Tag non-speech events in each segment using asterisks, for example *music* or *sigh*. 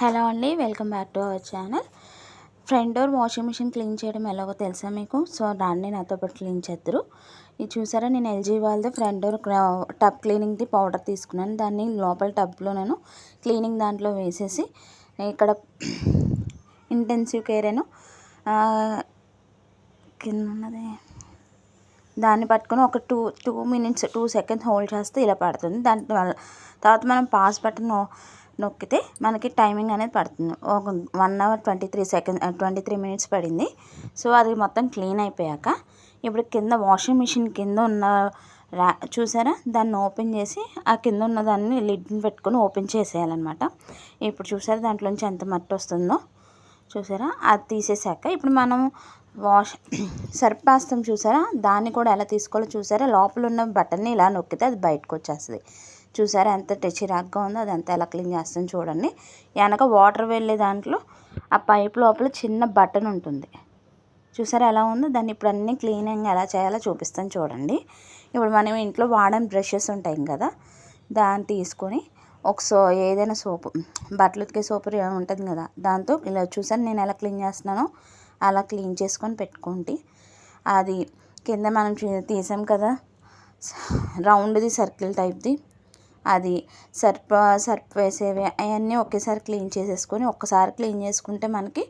Hello అండి welcome back to our channel. Front door washing machine clean చేయడం ఎలాగో తెలుసా మీకు? సో దాన్ని నాతో పాటు క్లీన్ చేద్దరు. ఇది చూసారా నేను ఎల్జీ వాళ్ళది ఫ్రంట్ డోర్ టబ్ క్లీనింగ్ది పౌడర్ తీసుకున్నాను. దాన్ని లోపల టబ్లో నేను క్లీనింగ్ దాంట్లో వేసేసి ఇక్కడ ఇంటెన్సివ్ కేర్ అను కింద ఉన్నది. దాన్ని పట్టుకొని ఒక two two minutes two seconds hold చేస్తే ఇలా పడుతుంది. దాని తర్వాత మనం పాస్ బటన్ నొక్కితే మనకి టైమింగ్ అనేది పడుతుంది. ఒక one hour twenty three second twenty three minutes పడింది. సో అది మొత్తం క్లీన్ అయిపోయాక ఇప్పుడు కింద వాషింగ్ మిషన్ కింద ఉన్న రా చూసారా? దాన్ని ఓపెన్ చేసి ఆ కింద ఉన్న దాన్ని లిడ్ని పెట్టుకొని ఓపెన్ చేసేయాలన్నమాట. ఇప్పుడు చూసారా దాంట్లోంచి ఎంత మట్టి వస్తుందో? చూసారా? అది తీసేసాక ఇప్పుడు మనం వాష్ *clears throat* సర్పాస్తం చూసారా? దాన్ని కూడా ఎలా తీసుకోవాలో చూసారా? లోపల ఉన్న బటన్ని ఇలా నొక్కితే అది బయటకు వచ్చేస్తుంది. చూసారా ఎంత చిరాగ్గా ఉందో అదంతా ఎలా క్లీన్ చేస్తాను చూడండి. వెనక వాటర్ వెళ్ళే దాంట్లో ఆ పైప్ లోపల చిన్న బటన్ ఉంటుంది. చూసారా ఎలా ఉందో? దాన్ని ఇప్పుడు అన్నీ క్లీనింగ్ ఎలా చేయాలో చూపిస్తాను చూడండి. ఇప్పుడు మనం ఇంట్లో వాడని బ్రషెస్ ఉంటాయి కదా దాన్ని తీసుకొని ఒక సో ఏదైనా సోపు బట్టలు ఉతికే సోపు ఉంటుంది కదా దాంతో ఇలా చూసాను నేను ఎలా క్లీన్ చేస్తున్నానో? అలా క్లీన్ చేసుకొని పెట్టుకోండి అది కింద మనం తీసాం కదా రౌండ్ది సర్కిల్ టైప్ది అది సర్ఫ్ సర్ఫ్ వేసేవి అవన్నీ ఒకేసారి క్లీన్ చేసేసుకొని ఒక్కసారి క్లీన్ చేసుకుంటే మనకి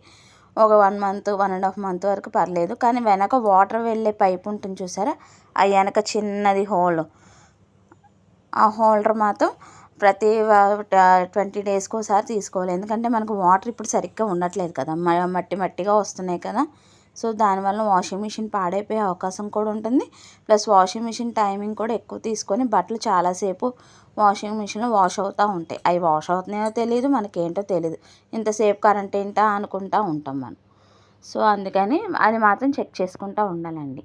ఒక one month one and half month వరకు పర్లేదు. కానీ వెనక వాటర్ వెళ్ళే పైప్ ఉంటుంది చూసారా? ఆ వెనక చిన్నది హోల్. ఆ హోల్డర్ మాత్రం ప్రతి ట్వంటీ డేస్కి ఒకసారి తీసుకోవాలి. ఎందుకంటే మనకు వాటర్ ఇప్పుడు సరిగ్గా ఉండట్లేదు కదా. మట్టి మట్టిగా వస్తున్నాయి కదా. సో దానివల్ల వాషింగ్ మిషన్ పాడైపోయే అవకాశం కూడా ఉంటుంది. ప్లస్ వాషింగ్ మిషన్ టైమింగ్ కూడా ఎక్కువ తీసుకొని బట్టలు చాలాసేపు వాషింగ్ మిషన్లో వాష్ అవుతూ ఉంటాయి. అవి వాష్ అవుతున్నాయో తెలియదు మనకేంటో తెలియదు ఇంతసేపు కరెంట్ ఏంటా అనుకుంటూ ఉంటాం మనం. సో అందుకని అది మాత్రం చెక్ చేసుకుంటూ ఉండాలండి.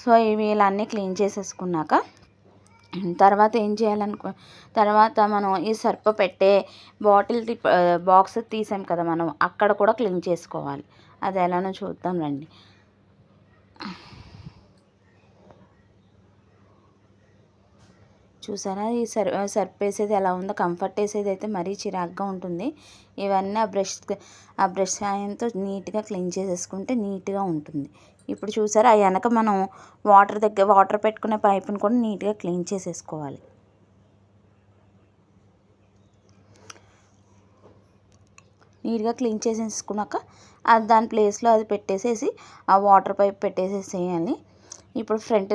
సో ఇవి ఇలా అన్నీ క్లీన్ చేసేసుకున్నాక తర్వాత ఏం చేయాలనుకో తర్వాత మనం ఈ సర్ప పెట్టే బాటిల్ బాక్స్ తీసాం కదా మనం అక్కడ కూడా క్లీన్ చేసుకోవాలి. అది ఎలానో చూద్దాం రండి. చూసారా ఈ సర్ సర్ప్ వేసేది ఎలా ఉందో కంఫర్ట్ వేసేది అయితే మరీ చిరాగ్గా ఉంటుంది. ఇవన్నీ ఆ బ్రష్ ఆ బ్రష్ సాయంతో నీట్గా క్లీన్ చేసేసుకుంటే నీట్గా ఉంటుంది. ఇప్పుడు చూసారా ఆ వెనక మనం వాటర్ దగ్గర వాటర్ పెట్టుకునే పైపుని కూడా నీట్గా క్లీన్ చేసేసుకోవాలి. నీట్గా క్లీన్ చేసేసుకున్నాక దాని ప్లేస్లో అది పెట్టేసేసి ఆ వాటర్ పైప్ పెట్టేసేసేయాలి. ఇప్పుడు ఫ్రంట్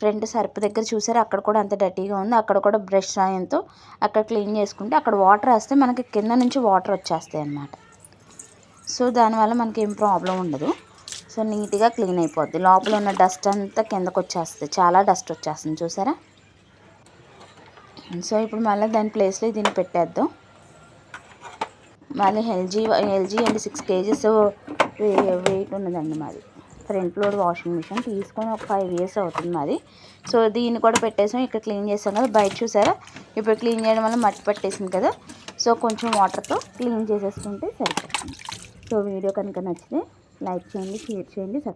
ఫ్రంట్ సర్ప్ దగ్గర చూసారు? అక్కడ కూడా అంత డర్టీగా ఉంది. అక్కడ కూడా బ్రష్ సాయంతో అక్కడ క్లీన్ చేసుకుంటే అక్కడ వాటర్ వేస్తే మనకి కింద నుంచి వాటర్ వచ్చేస్తాయి అన్నమాట. సో దానివల్ల మనకి ఏం ప్రాబ్లం ఉండదు. సో నీట్గా క్లీన్ అయిపోద్ది. లోపల ఉన్న డస్ట్ అంతా కిందకు వచ్చేస్తుంది. చాలా డస్ట్ వచ్చేస్తుంది. చూసారా? సో ఇప్పుడు మళ్ళీ దాని ప్లేస్లో దీన్ని పెట్టేద్దాం. మళ్ళీ ఎల్జీ ఎల్జీ అండి సిక్స్ కేజీస్ వెయిట్ ఉన్నదండి మాది. ఫ్రంట్ లోడ్ వాషింగ్ మిషన్ తీసుకొని ఒక ఫైవ్ ఇయర్స్ అవుతుంది అది సో దీన్ని కూడా పెట్టేసాం ఇక్కడ క్లీన్ చేసాం కదా. బయట చూసారా? ఇప్పుడు క్లీన్ చేయడం వల్ల మట్టి పట్టేసింది కదా. సో కొంచెం వాటర్తో క్లీన్ చేసేసుకుంటే సరిపోతుంది. సో వీడియో కనుక నచ్చితే లైక్ చేయండి షేర్ చేయండి